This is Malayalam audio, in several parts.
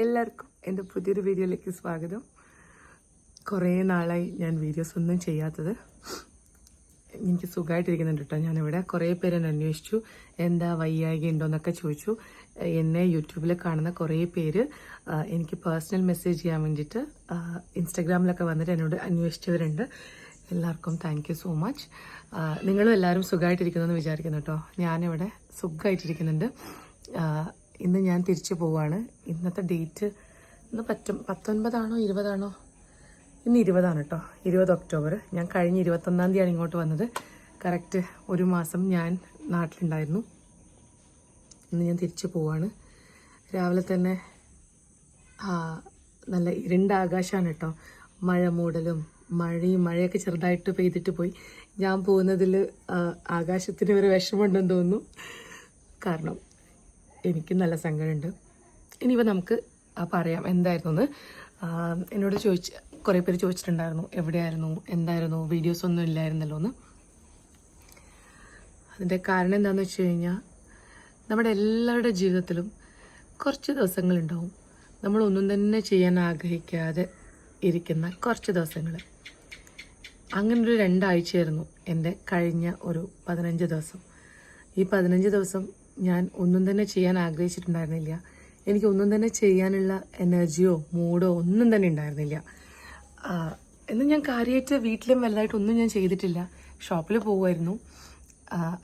എല്ലാവർക്കും എന്റെ പുതിയൊരു വീഡിയോയിലേക്ക് സ്വാഗതം. കുറേ നാളായി ഞാൻ വീഡിയോസ് ഒന്നും ചെയ്യാത്തത്. എനിക്ക് സുഖമായിട്ടിരിക്കുന്നുണ്ട് കേട്ടോ. ഞാനിവിടെ കുറേ പേര് എന്നെ അന്വേഷിച്ചു. എന്താ വയ്യായിക ഉണ്ടോയെന്നൊക്കെ ചോദിച്ചു. എന്നെ യൂട്യൂബിൽ കാണുന്ന കുറേ പേര് എനിക്ക് പേഴ്സണൽ മെസ്സേജ് ചെയ്യാൻ വേണ്ടിയിട്ട് ഇൻസ്റ്റാഗ്രാമിലൊക്കെ വന്നിട്ട് എന്നോട് അന്വേഷിച്ചവരുണ്ട്. എല്ലാവർക്കും താങ്ക് യു സോ മച്ച്. നിങ്ങളും എല്ലാവരും സുഖമായിട്ടിരിക്കുന്നു എന്ന് വിചാരിക്കുന്നു കേട്ടോ. ഞാനിവിടെ സുഖമായിട്ടിരിക്കുന്നുണ്ട്. ഇന്ന് ഞാൻ തിരിച്ചു പോവാണ്. ഇന്നത്തെ ഡേറ്റ് ഇന്ന് പറ്റും പത്തൊൻപതാണോ ഇരുപതാണോ? ഇന്ന് ഇരുപതാണ് കേട്ടോ ഇരുപത് ഒക്ടോബർ ഞാൻ കഴിഞ്ഞ ഇരുപത്തൊന്നാം തീയതിയാണ് ഇങ്ങോട്ട് വന്നത്. കറക്റ്റ് ഒരു മാസം ഞാൻ നാട്ടിലുണ്ടായിരുന്നു. ഇന്ന് ഞാൻ തിരിച്ചു പോവാണ്. രാവിലെ തന്നെ നല്ല ഇരുണ്ട ആകാശമാണ് കേട്ടോ മഴ മൂടലും മഴയും മഴയൊക്കെ ചെറുതായിട്ട് പെയ്തിട്ട് പോയി. ഞാൻ പോകുന്നതിൽ ആകാശത്തിന് ഒരു വിഷമമുണ്ടെന്ന് തോന്നുന്നു. കാരണം എനിക്ക് നല്ല സങ്കടമുണ്ട്. ഇനിയിപ്പോൾ നമുക്ക് പറയാം എന്തായിരുന്നു എന്ന് എന്നോട് ചോദിച്ച് കുറേ പേര് ചോദിച്ചിട്ടുണ്ടായിരുന്നു എവിടെയായിരുന്നു എന്തായിരുന്നു വീഡിയോസ് ഒന്നും ഇല്ലായിരുന്നല്ലോ എന്ന്. അതിന്റെ കാരണം എന്താണെന്ന് വെച്ച് കഴിഞ്ഞാൽ നമ്മുടെ എല്ലാവരുടെ ജീവിതത്തിലും കുറച്ച് ദിവസങ്ങളുണ്ടാവും. നമ്മളൊന്നും തന്നെ ചെയ്യാൻ ആഗ്രഹിക്കാതെ ഇരിക്കുന്ന കുറച്ച് ദിവസങ്ങൾ അങ്ങനൊരു രണ്ടാഴ്ചയായിരുന്നു എന്റെ കഴിഞ്ഞ ഒരു പതിനഞ്ച് ദിവസം. ഈ പതിനഞ്ച് ദിവസം ഞാൻ ഒന്നും തന്നെ ചെയ്യാൻ ആഗ്രഹിച്ചിട്ടുണ്ടായിരുന്നില്ല. എനിക്ക് ഒന്നും തന്നെ ചെയ്യാനുള്ള എനർജിയോ മൂഡോ ഒന്നും തന്നെ ഉണ്ടായിരുന്നില്ല. എന്ന് ഞാൻ കാര്യമായിട്ട് വീട്ടിലും വലുതായിട്ട് ഒന്നും ഞാൻ ചെയ്തിട്ടില്ല. ഷോപ്പിൽ പോകുമായിരുന്നു.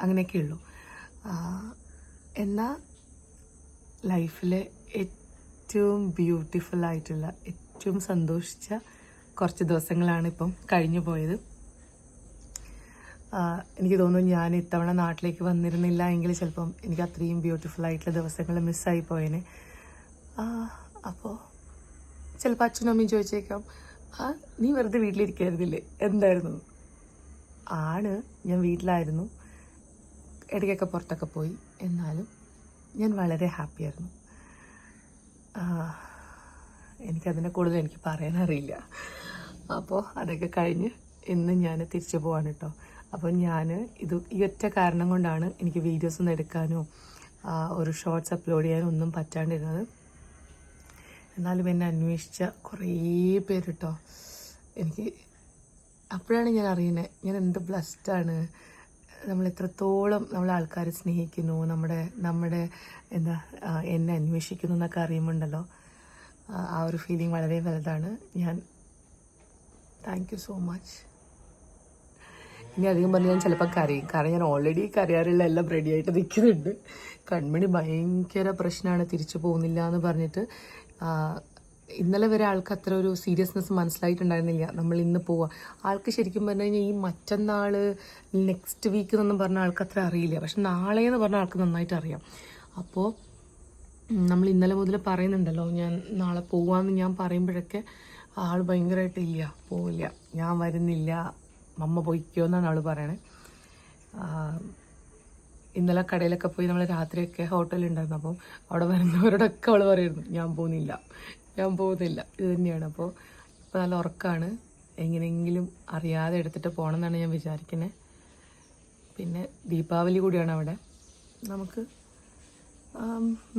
അങ്ങനെയൊക്കെ ഉള്ളൂ. എന്നാൽ ലൈഫിലെ ഏറ്റവും ബ്യൂട്ടിഫുൾ ആയിട്ടുള്ള ഏറ്റവും സന്തോഷിച്ച കുറച്ച് ദിവസങ്ങളാണ് ഇപ്പം കഴിഞ്ഞു പോയത്. എനിക്ക് തോന്നുന്നു ഞാൻ ഇത്തവണ നാട്ടിലേക്ക് വന്നിരുന്നില്ല എങ്കിൽ ചിലപ്പം എനിക്ക് അത്രയും ബ്യൂട്ടിഫുൾ ആയിട്ടുള്ള ദിവസങ്ങൾ മിസ്സായി പോയേനെ. അപ്പോൾ ചിലപ്പോൾ അച്ഛനും അമ്മയും ചോദിച്ചേക്കാം ആ നീ വെറുതെ വീട്ടിലിരിക്കായിരുന്നില്ലേ എന്തായിരുന്നു? ആണ് ഞാൻ വീട്ടിലായിരുന്നു. ഇടയ്ക്കൊക്കെ പുറത്തൊക്കെ പോയി. എന്നാലും ഞാൻ വളരെ ഹാപ്പിയായിരുന്നു എനിക്കതിനെ കൂടുതൽ എനിക്ക് പറയാനറിയില്ല. അപ്പോൾ അതൊക്കെ കഴിഞ്ഞ് ഇന്ന് ഞാൻ തിരിച്ചു പോവാണ് കേട്ടോ അപ്പോൾ ഞാൻ ഇത് ഈ ഒറ്റ കാരണം കൊണ്ടാണ് എനിക്ക് വീഡിയോസ് ഒന്നും എടുക്കാനോ ഒരു ഷോർട്സ് അപ്ലോഡ് ചെയ്യാനോ ഒന്നും പറ്റാണ്ടിരുന്നത്. എന്നാലും എന്നെ അന്വേഷിച്ച കുറേ പേര് കേട്ടോ എനിക്ക് അപ്പോഴാണ് ഞാൻ അറിയുന്നത് ഞാൻ എന്ത് ബ്ലസ്ഡാണ് നമ്മൾ എത്രത്തോളം നമ്മൾ ആൾക്കാരെ സ്നേഹിക്കുന്നു നമ്മുടെ നമ്മുടെ എന്താ എന്നെ അന്വേഷിക്കുന്നു എന്നൊക്കെ അറിയുമ്പോണ്ടല്ലോ ആ ഒരു ഫീലിംഗ് വളരെ വലുതാണ്. ഞാൻ താങ്ക് യു സോ മച്ച് ഇനി അധികം പറഞ്ഞ് ഞാൻ ചിലപ്പോൾ കരയും. കാരണം ഞാൻ ഓൾറെഡി കരയാറുള്ള എല്ലാം റെഡി ആയിട്ട് നിൽക്കുന്നുണ്ട് കൺമണി ഭയങ്കര പ്രശ്നമാണ് തിരിച്ചു പോകുന്നില്ല എന്ന് പറഞ്ഞിട്ട് ഇന്നലെ വരെ ആൾക്ക് അത്ര ഒരു സീരിയസ്നെസ് മനസ്സിലായിട്ടുണ്ടായിരുന്നില്ല. നമ്മൾ ഇന്ന് പോവാം. ആൾക്ക് ശരിക്കും പറഞ്ഞു കഴിഞ്ഞാൽ ഈ മറ്റന്നാൾ നെക്സ്റ്റ് വീക്ക് എന്നൊന്നും പറഞ്ഞ ആൾക്ക് അത്ര അറിയില്ല. പക്ഷെ നാളെ എന്ന് പറഞ്ഞാൽ ആൾക്ക് നന്നായിട്ട് അറിയാം. അപ്പോൾ നമ്മൾ ഇന്നലെ മുതൽ പറയുന്നുണ്ടല്ലോ ഞാൻ നാളെ പോവാമെന്ന് ഞാൻ പറയുമ്പോഴൊക്കെ ആൾ ഭയങ്കരമായിട്ട് ഇല്ല പോവില്ല. ഞാൻ വരുന്നില്ല. മമ്മ പോയിക്കോ എന്നാണ് അവൾ പറയണേ ഇന്നലെ കടയിലൊക്കെ പോയി നമ്മൾ രാത്രിയൊക്കെ ഹോട്ടലുണ്ടായിരുന്നു അപ്പോൾ അവിടെ വരുന്നവരോടൊക്കെ അവൾ പറയുന്നു ഞാൻ പോകുന്നില്ല ഞാൻ പോകുന്നില്ല ഇത് തന്നെയാണ്. അപ്പോൾ ഇപ്പോൾ നല്ല ഉറക്കമാണ് എങ്ങനെയെങ്കിലും അറിയാതെ എടുത്തിട്ട് പോകണം എന്നാണ് ഞാൻ വിചാരിക്കുന്നത് പിന്നെ ദീപാവലി കൂടിയാണ് അവിടെ. നമുക്ക്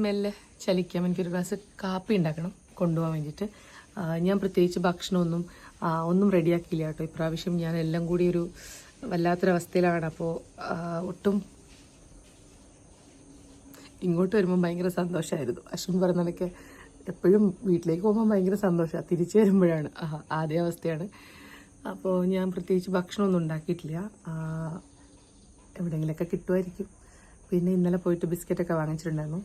മെല്ലെ ചലിക്കാം. എനിക്കൊരു ഗ്ലാസ് കാപ്പി ഉണ്ടാക്കണം കൊണ്ടുപോകാൻ വേണ്ടിയിട്ട്. ഞാൻ പ്രത്യേകിച്ച് ഭക്ഷണമൊന്നും ഒന്നും റെഡിയാക്കിയില്ല കേട്ടോ. ഇപ്രാവശ്യം ഞാൻ എല്ലാം കൂടി ഒരു വല്ലാത്തൊരവസ്ഥയിലാണ്. അപ്പോൾ ഒട്ടും ഇങ്ങോട്ട് വരുമ്പോൾ ഭയങ്കര സന്തോഷമായിരുന്നു അശ്വിൻ പറഞ്ഞതൊക്കെ എപ്പോഴും വീട്ടിലേക്ക് പോകുമ്പോൾ ഭയങ്കര സന്തോഷമാണ് തിരിച്ചു വരുമ്പോഴാണ്. ആദ്യ അവസ്ഥയാണ്. അപ്പോൾ ഞാൻ പ്രത്യേകിച്ച് ഭക്ഷണമൊന്നും ഉണ്ടാക്കിയിട്ടില്ല. ആ, എവിടെയെങ്കിലുമൊക്കെ കിട്ടുമായിരിക്കും. പിന്നെ ഇന്നലെ പോയിട്ട് ബിസ്ക്കറ്റൊക്കെ വാങ്ങിച്ചിട്ടുണ്ടായിരുന്നു.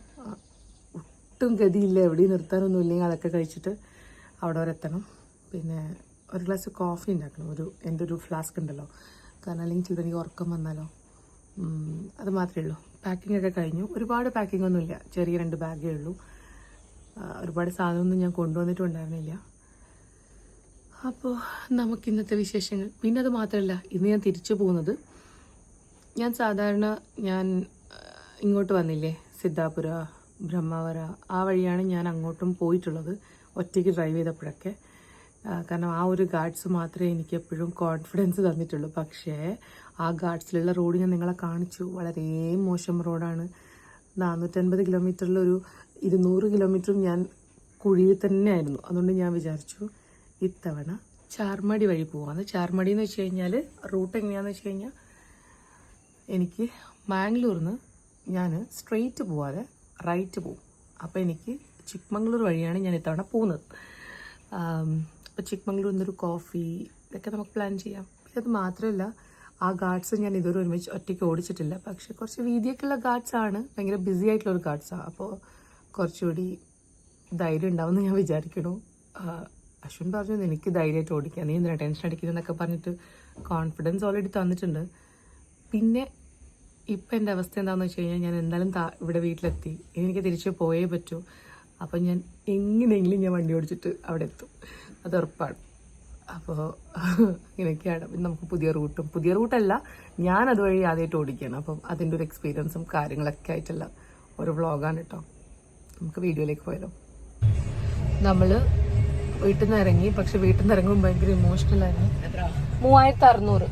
ഒട്ടും ഗതിയില്ല. എവിടെയും നിർത്താനൊന്നും ഇല്ലെങ്കിൽ അതൊക്കെ കഴിച്ചിട്ട് അവിടെ വരെ എത്തണം. പിന്നെ ഒരു ഗ്ലാസ് കോഫി ഉണ്ടാക്കണം. ഒരു എന്റെ ഒരു ഫ്ലാസ്ക് ഉണ്ടല്ലോ. കാരണം അല്ലെങ്കിൽ ചിലപ്പോൾ ഉറക്കം വന്നാലോ. അത് മാത്രമേ ഉള്ളൂ. പാക്കിംഗ് ഒക്കെ കഴിഞ്ഞു. ഒരുപാട് പാക്കിംഗ് ഒന്നുമില്ല ചെറിയ രണ്ട് ബാഗേ ഉള്ളൂ. ഒരുപാട് സാധനമൊന്നും ഞാൻ കൊണ്ടുവന്നിട്ടുണ്ടായിരുന്നില്ല. അപ്പോൾ നമുക്ക് ഇന്നത്തെ വിശേഷങ്ങൾ. പിന്നെ അത് മാത്രമല്ല ഇന്ന് ഞാൻ തിരിച്ചു പോകുന്നത് ഞാൻ സാധാരണ ഞാൻ ഇങ്ങോട്ട് വന്നില്ലേ? സിദ്ധാപുര ബ്രഹ്മാവര. ആ വഴിയാണ് ഞാൻ അങ്ങോട്ടും പോയിട്ടുള്ളത്. ഒറ്റയ്ക്ക് ഡ്രൈവ് ചെയ്തപ്പോഴൊക്കെ. കാരണം ആ ഒരു ഗാർഡ്സ് മാത്രമേ എനിക്ക് എപ്പോഴും കോൺഫിഡൻസ് തന്നിട്ടുള്ളൂ. പക്ഷേ ആ ഗാർഡ്സിലുള്ള റോഡ് ഞാൻ നിങ്ങളെ കാണിച്ചു. വളരെ മോശം റോഡാണ് നാനൂറ്റൻപത് കിലോമീറ്ററിലൊരു ഇരുന്നൂറ് കിലോമീറ്ററും ഞാൻ കുഴിയിൽ തന്നെ ആയിരുന്നു അതുകൊണ്ട് ഞാൻ വിചാരിച്ചു ഇത്തവണ ചാർമടി വഴി പോവാന്ന്. ചാർമടി എന്ന് വെച്ച് കഴിഞ്ഞാൽ റൂട്ട് എങ്ങനെയാന്ന് വെച്ച് കഴിഞ്ഞാൽ എനിക്ക് മാംഗ്ലൂരിൽ നിന്ന് ഞാൻ സ്ട്രെയിറ്റ് പോവാതെ റൈറ്റ് പോവും. അപ്പോൾ എനിക്ക് ചിക്മംഗ്ലൂർ വഴിയാണ് ഞാൻ ഇത്തവണ പോകുന്നത്. അപ്പോൾ ചിക്മംഗ്ലൂരിൽ നിന്നൊരു കോഫി ഇതൊക്കെ നമുക്ക് പ്ലാൻ ചെയ്യാം. പിന്നെ അത് മാത്രമല്ല ആ ഗാർഡ്സ് ഞാൻ ഇതുവരെ ഒരുമിച്ച് ഒറ്റയ്ക്ക് ഓടിച്ചിട്ടില്ല. പക്ഷെ കുറച്ച് വീതിയൊക്കെയുള്ള ഗാർഡ്സ് ആണ്. ഭയങ്കര ബിസി ആയിട്ടുള്ള ഒരു ഗാർഡ്സാണ് അപ്പോൾ കുറച്ചുകൂടി ധൈര്യം ഉണ്ടാവുമെന്ന് ഞാൻ വിചാരിക്കണു അശ്വിൻ പറഞ്ഞു എനിക്ക് ധൈര്യമായിട്ട് ഓടിക്കാം. നീ എന്തിനാ ടെൻഷൻ അടിക്കുന്നതെന്നൊക്കെ പറഞ്ഞിട്ട് കോൺഫിഡൻസ് ഓൾറെഡി തന്നിട്ടുണ്ട്. പിന്നെ ഇപ്പം എന്റെ അവസ്ഥ എന്താണെന്ന് വെച്ച് കഴിഞ്ഞാൽ ഞാൻ എന്തായാലും ഇവിടെ വീട്ടിലെത്തി. എനിക്ക് തിരിച്ച് പോയേ പറ്റൂ. അപ്പം ഞാൻ എങ്ങനെയെങ്കിലും ഞാൻ വണ്ടി ഓടിച്ചിട്ട് അവിടെ എത്തും. അത് ഉറപ്പാണ്. അപ്പോൾ ഇങ്ങനെയൊക്കെയാണ്. നമുക്ക് പുതിയ റൂട്ടും പുതിയ റൂട്ടല്ല ഞാൻ അതുവഴി ആദ്യമായിട്ട് ഓടിക്കുകയാണ്. അപ്പം അതിന്റെ ഒരു എക്സ്പീരിയൻസും കാര്യങ്ങളൊക്കെ ആയിട്ടുള്ള ഒരു വ്ളോഗാണ് കേട്ടോ നമുക്ക് വീഡിയോയിലേക്ക് പോയാലോ. നമ്മൾ വീട്ടിൽ നിന്ന് ഇറങ്ങി പക്ഷെ വീട്ടിൽ നിന്ന് ഇറങ്ങുമ്പോൾ ഭയങ്കര ഇമോഷണൽ ആയിരുന്നു മൂവായിരത്തി അറുന്നൂറ്.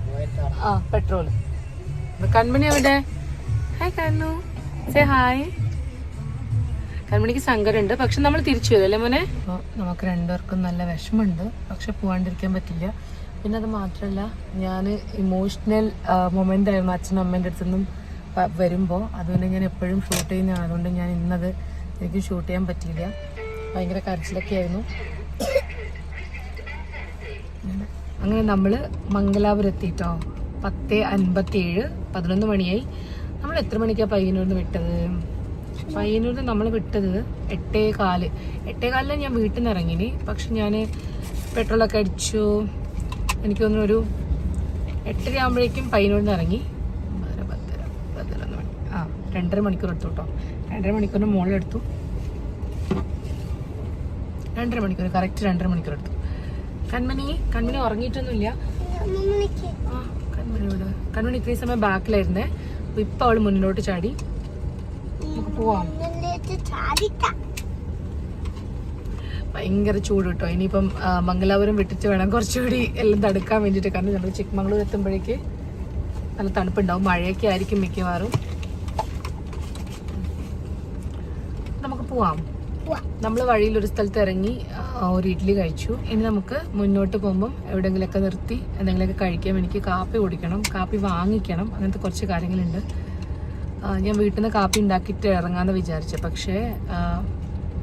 ആ പെട്രോൾ കൺമണി എവിടെ? ഹായ് കണ്ണു. സേ ഹായ് കൺമണിക്ക് സങ്കടമുണ്ട്. പക്ഷെ നമ്മൾ തിരിച്ചു വരും അല്ലേ മോനെ? നമുക്ക് രണ്ടുപേർക്കും നല്ല വിഷമമുണ്ട്. പക്ഷെ പോവാണ്ടിരിക്കാൻ പറ്റില്ല. പിന്നെ അത് മാത്രമല്ല ഞാൻ ഇമോഷണൽ മൊമെന്റ് ആയിരുന്നു അച്ഛനും അമ്മേന്റെ അടുത്തു നിന്നും പ- വരുമ്പോൾ അതുകൊണ്ട് ഞാൻ എപ്പോഴും ഷൂട്ട് ചെയ്യുന്നതാണ് അതുകൊണ്ട് ഞാൻ ഇന്നത് എനിക്ക് ഷൂട്ട് ചെയ്യാൻ പറ്റിയില്ല. ഭയങ്കര കരച്ചിലൊക്കെ ആയിരുന്നു. അങ്ങനെ- നമ്മൾ മംഗലാപുരം എത്തിയിട്ടോ പത്ത് അൻപത്തി ഏഴ് പതിനൊന്ന് മണിയായി. നമ്മൾ എത്ര മണിക്കാണ് പയ്യന്നൂരിൽ വിട്ടത്? പയ്യന്നൂരിൽ നമ്മൾ വിട്ടത് എട്ടേ കാൽ എട്ടേ കാലിലാണ് ഞാൻ വീട്ടിൽ നിന്ന് ഇറങ്ങിനി പക്ഷെ ഞാൻ പെട്രോളൊക്കെ അടിച്ചു. എനിക്ക് തോന്നുന്നു ഒരു എട്ടര ആകുമ്പോഴേക്കും പയ്യന്നൂരിൽ നിന്ന് ഇറങ്ങി ഒമ്പതര, പത്തര, പതിനൊന്ന് മണി ആ രണ്ടര മണിക്കൂർ എടുത്തു കേട്ടോ രണ്ടര മണിക്കൂറിന് മുകളിലെടുത്തു രണ്ടര മണിക്കൂർ കറക്റ്റ് രണ്ടര മണിക്കൂർ എടുത്തു. കൺമണി കൺമണി ഉറങ്ങിയിട്ടൊന്നുമില്ല. ആ കൺമണി ഇവിടെ കൺമണി ഇത്രയും സമയം ബാക്കിലായിരുന്നേ. അപ്പോൾ ഇപ്പോൾ അവൾ മുന്നോട്ട് ചാടി. പോവാം. ഭയങ്കര ചൂട് കേട്ടോ ഇനിയിപ്പം മംഗലാപുരം വിട്ടിട്ട് വേണം കുറച്ചുകൂടി എല്ലാം തടുക്കാൻ വേണ്ടിയിട്ട്. കാരണം നമ്മൾ ചിക്മംഗ്ലൂർ എത്തുമ്പോഴേക്ക് നല്ല തണുപ്പുണ്ടാവും. മഴയൊക്കെ ആയിരിക്കും മിക്കവാറും. നമുക്ക് പോവാം. നമ്മൾ വഴിയിൽ ഒരു സ്ഥലത്ത് ഇറങ്ങി ഒരു ഇഡ്ഡലി കഴിച്ചു. ഇനി നമുക്ക് മുന്നോട്ട് പോകുമ്പം എവിടെയെങ്കിലുമൊക്കെ നിർത്തി എന്തെങ്കിലുമൊക്കെ കഴിക്കാം. എനിക്ക് കാപ്പി കുടിക്കണം കാപ്പി വാങ്ങിക്കണം. അങ്ങനത്തെ കുറച്ച് കാര്യങ്ങളുണ്ട്. ഞാൻ വീട്ടിൽ നിന്ന് കാപ്പി ഉണ്ടാക്കിയിട്ട് ഇറങ്ങാമെന്ന് വിചാരിച്ചു. പക്ഷേ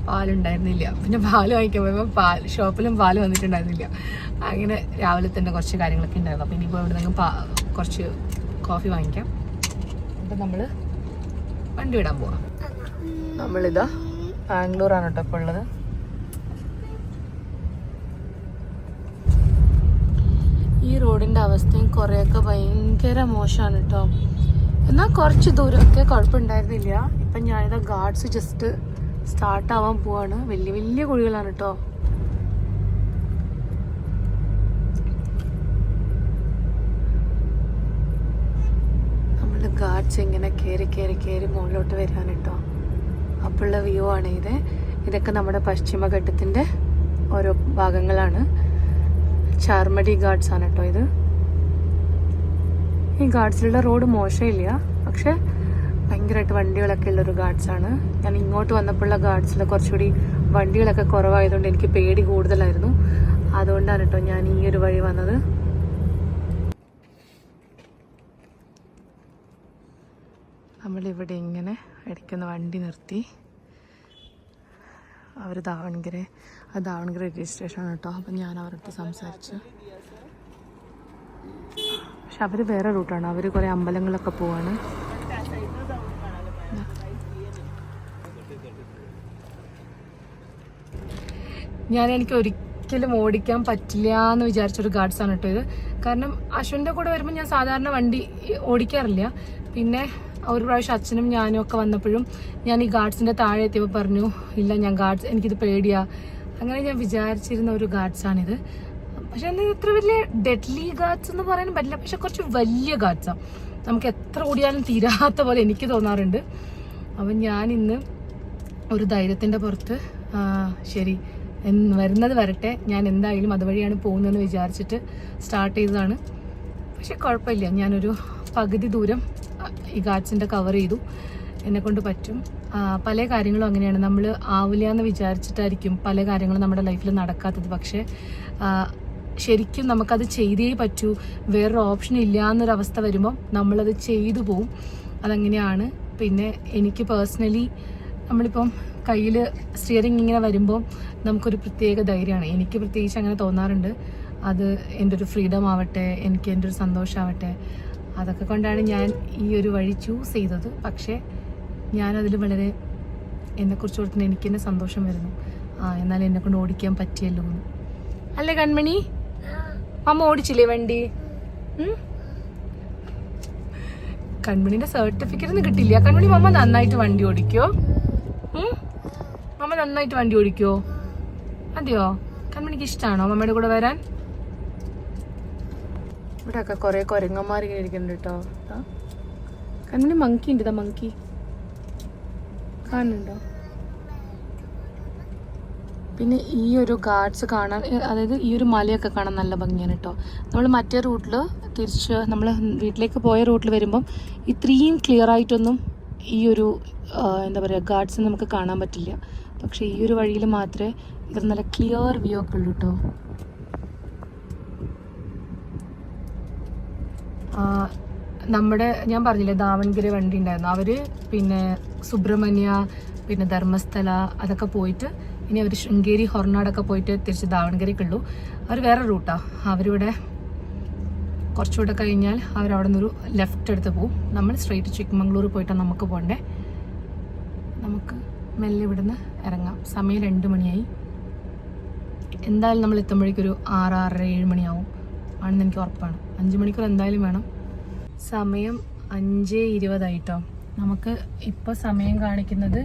പാലുണ്ടായിരുന്നില്ല. പിന്നെ പാൽ വാങ്ങിക്കാൻ പോയപ്പോൾ പാൽ ഷോപ്പിലും പാൽ വന്നിട്ടുണ്ടായിരുന്നില്ല. അങ്ങനെ രാവിലെ തന്നെ കുറച്ച് കാര്യങ്ങളൊക്കെ ഉണ്ടായിരുന്നു. അപ്പോൾ ഇനിയിപ്പോൾ ഇവിടെ നിന്ന് കുറച്ച് കോഫി വാങ്ങിക്കാം. അപ്പം നമ്മൾ വണ്ടി വിടാൻ പോവാം. നമ്മളിതാ ബാംഗ്ലൂരാണ് കേട്ടോ ഇപ്പോൾ ഉള്ളത്. ഈ റോഡിന്റെ അവസ്ഥയും കുറേയൊക്കെ ഭയങ്കര മോശമാണ് കേട്ടോ. എന്നാൽ കുറച്ച് ദൂരമൊക്കെ കുഴപ്പമുണ്ടായിരുന്നില്ല. ഇപ്പം ഞാനിത് ഗാർഡ്സ് ജസ്റ്റ് സ്റ്റാർട്ട് ആവാൻ പോവാണ്. വലിയ വലിയ കുഴികളാണ് കേട്ടോ നമ്മൾ ഗാർഡ്സ് ഇങ്ങനെ കയറി കയറി കയറി മുകളിലോട്ട് വരാൻ കേട്ടോ അപ്പോഴുള്ള വ്യൂ ആണ് ഇത്. ഇതൊക്കെ നമ്മുടെ പശ്ചിമഘട്ടത്തിന്റെ ഓരോ ഭാഗങ്ങളാണ്. ചാർമടി ഗാർഡ്സ് ആണ് കേട്ടോ ഇത്. ഈ ഗാഡ്സിലുള്ള റോഡ് മോശമില്ല. പക്ഷെ ഭയങ്കരമായിട്ട് വണ്ടികളൊക്കെ ഉള്ളൊരു ഗാർഡ്സ് ആണ് ഞാൻ ഇങ്ങോട്ട് വന്നപ്പോഴുള്ള ഗാർഡ്സിൽ കുറച്ചുകൂടി വണ്ടികളൊക്കെ കുറവായതുകൊണ്ട് എനിക്ക് പേടി കൂടുതലായിരുന്നു. അതുകൊണ്ടാണ് കേട്ടോ ഞാൻ ഈ ഒരു വഴി വന്നത്. നമ്മളിവിടെ ഇങ്ങനെ ഇടയ്ക്കൊന്ന് വണ്ടി നിർത്തി. അവർ ദാവൺഗിരി ആ ദാവണഗര രജിസ്ട്രേഷൻ കേട്ടോ അപ്പം ഞാൻ അവരുടെ സംസാരിച്ചു. പക്ഷെ അവർ വേറെ റൂട്ടാണ്. അവർ കുറേ അമ്പലങ്ങളൊക്കെ പോവാണ്. ഞാൻ എനിക്ക് ഒരിക്കലും ഓടിക്കാൻ പറ്റില്ല എന്ന് വിചാരിച്ചൊരു ഗാർഡ്സ് ആണ് കേട്ടോ ഇത്. കാരണം അശ്വിന്റെ കൂടെ വരുമ്പോൾ ഞാൻ സാധാരണ വണ്ടി ഓടിക്കാറില്ല. പിന്നെ ഒരു പ്രാവശ്യം അച്ഛനും ഞാനും ഒക്കെ വന്നപ്പോഴും ഞാൻ ഈ ഗാർഡ്സിന്റെ താഴെ എത്തിയപ്പോൾ പറഞ്ഞു ഇല്ല ഞാൻ ഗാർഡ്സ് എനിക്കിത് പേടിയാ. അങ്ങനെ ഞാൻ വിചാരിച്ചിരുന്ന ഒരു ഗാർഡ്സ് ആണിത്. പക്ഷെ എന്നാൽ ഇത്ര വലിയ ഡെഡ്ലി ഗാഡ്സ് എന്ന് പറയാൻ പറ്റില്ല. പക്ഷെ കുറച്ച് വലിയ ഗാഡ്സാണ് നമുക്ക് എത്ര ഓടിയാലും തീരാത്ത പോലെ എനിക്ക് തോന്നാറുണ്ട്. അപ്പം ഞാൻ ഇന്ന് ഒരു ധൈര്യത്തിന്റെ പുറത്ത് ശരി വരുന്നത് വരട്ടെ. ഞാൻ എന്തായാലും അതുവഴിയാണ് പോകുന്നതെന്ന് വിചാരിച്ചിട്ട് സ്റ്റാർട്ട് ചെയ്തതാണ്. പക്ഷെ കുഴപ്പമില്ല. ഞാനൊരു പകുതി ദൂരം ഈ ഗാഡ്സിന്റെ കവർ ചെയ്തു. എന്നെ കൊണ്ട് പറ്റും. പല കാര്യങ്ങളും അങ്ങനെയാണ്. നമ്മൾ ആവില്ല എന്ന് വിചാരിച്ചിട്ടായിരിക്കും പല കാര്യങ്ങളും നമ്മുടെ ലൈഫിൽ നടക്കാത്തത്. പക്ഷേ ശരിക്കും നമുക്കത് ചെയ്തേ പറ്റൂ. വേറൊരു ഓപ്ഷൻ ഇല്ല എന്നൊരവസ്ഥ വരുമ്പോൾ നമ്മളത് ചെയ്തു പോവും. അതങ്ങനെയാണ്. പിന്നെ എനിക്ക് പേഴ്സണലി നമ്മളിപ്പം കയ്യിൽ സ്റ്റിയറിംഗ് ഇങ്ങനെ വരുമ്പോൾ നമുക്കൊരു പ്രത്യേക ധൈര്യമാണ്. എനിക്ക് പ്രത്യേകിച്ച് അങ്ങനെ തോന്നാറുണ്ട്. അത് എന്റെ ഒരു ഫ്രീഡം ആവട്ടെ എനിക്ക് എന്റെ ഒരു സന്തോഷമാവട്ടെ അതൊക്കെ കൊണ്ടാണ് ഞാൻ ഈ ഒരു വഴി ചൂസ് ചെയ്തത്. പക്ഷേ ഞാനതിൽ വളരെ എന്നെക്കുറിച്ച് ഓർത്തിന് എനിക്ക് തന്നെ സന്തോഷം വരുന്നു. ആ എന്നാൽ എന്നെ കൊണ്ട് ഓടിക്കാൻ പറ്റിയല്ലോ അല്ലേ കൺമണി? അമ്മ ഓടിച്ചില്ലേ വണ്ടി? കൺമണിന്റെ സർട്ടിഫിക്കറ്റ് ഒന്നും കിട്ടില്ല കൺമണി മമ്മ നന്നായിട്ട് വണ്ടി ഓടിക്കോ? മമ്മ നന്നായിട്ട് വണ്ടി ഓടിക്കോ? അതെയോ? കൺമണിക്ക് ഇഷ്ടമാണോ മമ്മയുടെ കൂടെ വരാൻ? ഇവിടെ ഒക്കെ കുറെ കുരങ്ങന്മാർ ഇങ്ങനെ ഇരിക്കുന്നുണ്ട് കേട്ടോ. കൺമണി മങ്കി ഉണ്ട് മങ്കി കാണുന്നുണ്ടോ? പിന്നെ ഈ ഒരു ഗാർഡ്സ് കാണാൻ അതായത് ഈ ഒരു മലയൊക്കെ കാണാൻ നല്ല ഭംഗിയാണ് കേട്ടോ നമ്മൾ മറ്റേ റൂട്ടിൽ തിരിച്ച് നമ്മൾ വീട്ടിലേക്ക് പോയ റൂട്ടിൽ വരുമ്പം ഇത്രയും ക്ലിയർ ആയിട്ടൊന്നും ഈ ഒരു എന്താ പറയുക ഗാർഡ്സ് നമുക്ക് കാണാൻ പറ്റില്ല. പക്ഷേ ഈ ഒരു വഴിയിൽ മാത്രമേ ഇത് നല്ല ക്ലിയർ വ്യൂ ഒക്കെ ഉള്ളൂ കേട്ടോ നമ്മുടെ ഞാൻ പറഞ്ഞില്ലേ ദാവൻഗിരി വണ്ടി ഉണ്ടായിരുന്നു. അവർ പിന്നെ സുബ്രഹ്മണ്യ പിന്നെ ധർമ്മസ്ഥല അതൊക്കെ പോയിട്ട് ഇനി അവർ ശൃംഗേരി ഹൊർനാടൊക്കെ പോയിട്ട് തിരിച്ച് ദാവൺഗിരിക്കുള്ളൂ അവർ വേറെ റൂട്ടാണ് അവരിവിടെ കുറച്ചുകൂടെ കഴിഞ്ഞാൽ അവരവിടെ നിന്നൊരു ലെഫ്റ്റ് എടുത്ത് പോവും. നമ്മൾ സ്ട്രെയിറ്റ് ചിക്കമംഗ്ലൂർ പോയിട്ടാണ് നമുക്ക് പോകണ്ടേ നമുക്ക് മെല്ലെ ഇവിടുന്ന് ഇറങ്ങാം. സമയം രണ്ട് മണിയായി. എന്തായാലും നമ്മൾ എത്തുമ്പോഴേക്കൊരു ആറ് ആറര ഏഴ് മണിയാവും. ആണെന്ന് എനിക്ക് ഉറപ്പാണ്. അഞ്ച് മണിക്കൂർ എന്തായാലും വേണം. സമയം അഞ്ച് ഇരുപതായിട്ടോ. നമുക്ക് ഇപ്പോൾ സമയം കാണിക്കുന്നത്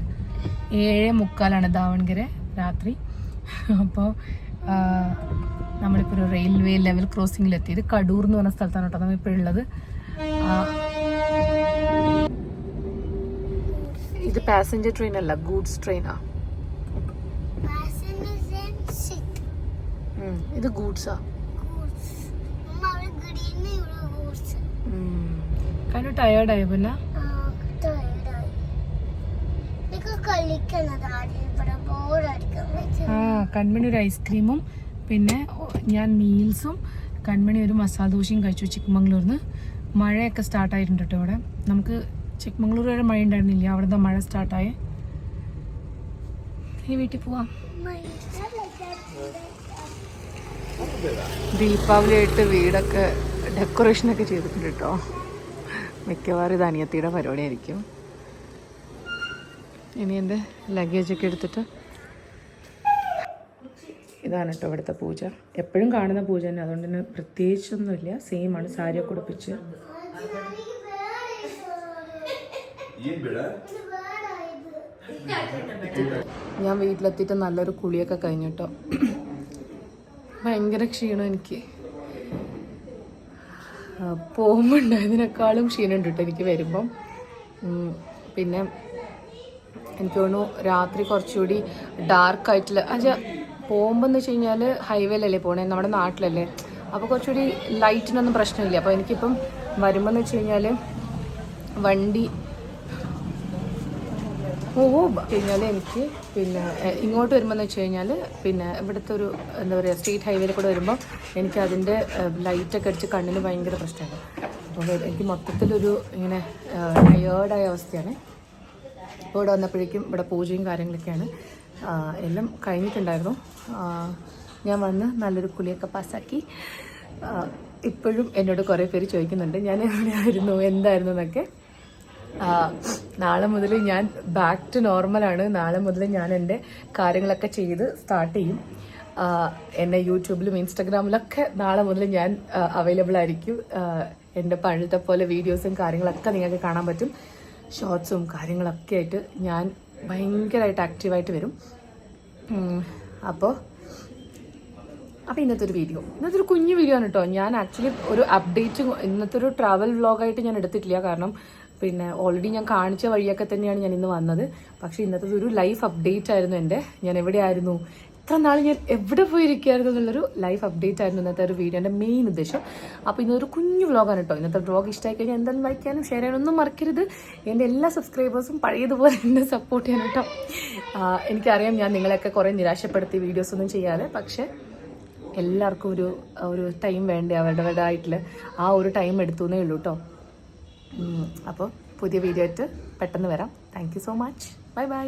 ഏഴ് മുക്കാലാണ് ദാവൺഗര രാത്രി. അപ്പോൾ നമ്മളിപ്പോൾ ഒരു റെയിൽവേ ലെവൽ ക്രോസിങ്ങിലെത്തി ഇത് കടൂർ എന്ന് പറഞ്ഞ സ്ഥലത്താണ് കേട്ടോ നമ്മളിപ്പോൾ ഉള്ളത്. ഇത് പാസഞ്ചർ ട്രെയിൻ അല്ല ഗൂഡ്സ് ട്രെയിനാ. ഇത് ഗൂഡ്സാ. kind ടയേർഡായി പിന്നെ? കളിക്കുന്നത് ആദ്യം ഇവിടെ ബോറടിക്കാൻ ആ കൺമണി ഒരു ഐസ്ക്രീമും പിന്നെ ഞാൻ മീൽസും കൺമണി ഒരു മസാല ദോശയും കഴിച്ചു ചിക്കമംഗ്ലൂരിന്ന് മഴയൊക്കെ സ്റ്റാർട്ടായിട്ടുണ്ട് കേട്ടോ ഇവിടെ. നമുക്ക് ചിക്കമംഗ്ലൂർ വരെ മഴ ഉണ്ടായിരുന്നില്ല. അവിടുത്തെ മഴ സ്റ്റാർട്ടായി ഇനി വീട്ടിൽ പോവാം. ദീപാവലി ആയിട്ട് വീടൊക്കെ ഡെക്കറേഷനൊക്കെ ചെയ്തിട്ടുണ്ട് കേട്ടോ മിക്കവാറും ഇത് അനിയത്തിയുടെ പരിപാടിയായിരിക്കും. ഇനി എന്റെ ലഗേജൊക്കെ എടുത്തിട്ട് ഇതാണ് കേട്ടോ ഇവിടുത്തെ പൂജ. എപ്പോഴും കാണുന്ന പൂജ തന്നെ. അതുകൊണ്ട് തന്നെ പ്രത്യേകിച്ചൊന്നുമില്ല. സെയിം ആണ് സാരിയൊക്കെ ഉടുപ്പിച്ച്. ഞാൻ വീട്ടിലെത്തിയിട്ട് നല്ലൊരു കുളിയൊക്കെ കഴിഞ്ഞു കേട്ടോ. ഭയങ്കര ക്ഷീണം എനിക്ക്. പോകുമ്പോൾ ഉണ്ടായതിനേക്കാളും ക്ഷീണമുണ്ട് കേട്ടോ എനിക്ക് വരുമ്പം. പിന്നെ എനിക്ക് തോന്നുന്നു രാത്രി കുറച്ചുകൂടി ഡാർക്ക് ആയിട്ടുള്ള പോകുമ്പോൾ എന്ന് വെച്ച് കഴിഞ്ഞാൽ ഹൈവേയിലല്ലേ പോണേ? നമ്മുടെ നാട്ടിലല്ലേ. അപ്പോൾ കുറച്ചുകൂടി ലൈറ്റിനൊന്നും പ്രശ്നമില്ല. അപ്പോൾ എനിക്കിപ്പം വരുമ്പോൾ എന്ന് വെച്ച് കഴിഞ്ഞാൽ വണ്ടി ഓ കഴിഞ്ഞാൽ എനിക്ക് പിന്നെ ഇങ്ങോട്ട് വരുമ്പോൾ എന്ന് വെച്ച് കഴിഞ്ഞാൽ പിന്നെ ഇവിടുത്തെ ഒരു എന്താ പറയുക സ്റ്റേറ്റ് ഹൈവേയിൽ കൂടെ വരുമ്പോൾ എനിക്ക് അതിന്റെ ലൈറ്റൊക്കെ അടിച്ച് കണ്ണിന് ഭയങ്കര പ്രശ്നമാണ്. അപ്പോൾ എനിക്ക് മൊത്തത്തിലൊരു ഇങ്ങനെ ടയേർഡായ അവസ്ഥയാണ്. ഇപ്പോൾ ഇവിടെ വന്നപ്പോഴേക്കും ഇവിടെ പൂജയും കാര്യങ്ങളൊക്കെയാണ്. എല്ലാം കഴിഞ്ഞിട്ടുണ്ടായിരുന്നു. ഞാൻ വന്ന് നല്ലൊരു കുളിയൊക്കെ പാസ്സാക്കി. ഇപ്പോഴും എന്നോട് കുറേ പേര് ചോദിക്കുന്നുണ്ട് ഞാൻ എവിടെയായിരുന്നു? എന്തായിരുന്നു എന്നൊക്കെ? നാളെ മുതൽ ഞാൻ ബാക്ക് ടു നോർമലാണ് നാളെ മുതൽ ഞാൻ എന്റെ കാര്യങ്ങളൊക്കെ ചെയ്ത് സ്റ്റാർട്ട് ചെയ്യും. എന്നെ യൂട്യൂബിലും ഇൻസ്റ്റഗ്രാമിലൊക്കെ നാളെ മുതൽ ഞാൻ അവൈലബിൾ ആയിരിക്കും. എന്റെ പഴുത്തെ പോലെ വീഡിയോസും കാര്യങ്ങളൊക്കെ നിങ്ങൾക്ക് കാണാൻ പറ്റും. ഷോർട്സും കാര്യങ്ങളൊക്കെ ആയിട്ട് ഞാൻ ഭയങ്കരമായിട്ട് ആക്റ്റീവായിട്ട് വരും. അപ്പോൾ അപ്പോൾ ഇന്നത്തെ ഒരു വീഡിയോ ഇന്നത്തെ ഒരു കുഞ്ഞു വീഡിയോ ആണ് കേട്ടോ ഞാൻ ആക്ച്വലി ഒരു അപ്ഡേറ്റ് ഇന്നത്തെ ഒരു ട്രാവൽ വ്ളോഗായിട്ട് ഞാൻ എടുത്തിട്ടില്ല. കാരണം പിന്നെ ഓൾറെഡി ഞാൻ കാണിച്ച വഴിയൊക്കെ തന്നെയാണ് ഞാൻ ഇന്ന് വന്നത്. പക്ഷേ ഇന്നത്തെ ഒരു ലൈഫ് അപ്ഡേറ്റ് ആയിരുന്നു എന്റെ. ഞാൻ എവിടെയായിരുന്നു? ഇത്ര നാൾ ഞാൻ എവിടെ പോയിരിക്കുകയായിരുന്നു എന്നുള്ളൊരു ലൈഫ് അപ്ഡേറ്റ് ആയിരുന്നു ഇന്നത്തെ ഒരു വീഡിയോന്റെ മെയിൻ ഉദ്ദേശം. അപ്പോൾ ഇന്നൊരു കുഞ്ഞു വ്ളോഗാണ് കേട്ടോ. ഇന്നത്തെ വ്ളോഗ് ഇഷ്ടമായി കഴിഞ്ഞാൽ എന്തായാലും വായിക്കാനും ഷെയർ ചെയ്യാനും ഒന്നും മറക്കരുത്. എന്റെ എല്ലാ സബ്സ്ക്രൈബേഴ്സും പഴയതുപോലെ എന്നെ സപ്പോർട്ട് ചെയ്യണം കേട്ടോ. എനിക്കറിയാം ഞാൻ നിങ്ങളെയൊക്കെ കുറേ നിരാശപ്പെടുത്തി വീഡിയോസ് ഒന്നും ചെയ്യാതെ. പക്ഷേ എല്ലാവർക്കും ഒരു ഒരു ടൈം വേണ്ടേ അവരുടേതായിട്ടുള്ള ആ ഒരു ടൈം എടുത്തു എന്നേ ഉള്ളൂ കേട്ടോ. അപ്പോൾ പുതിയ വീഡിയോ ആയിട്ട് പെട്ടെന്ന് വരാം. Thank so much bye bye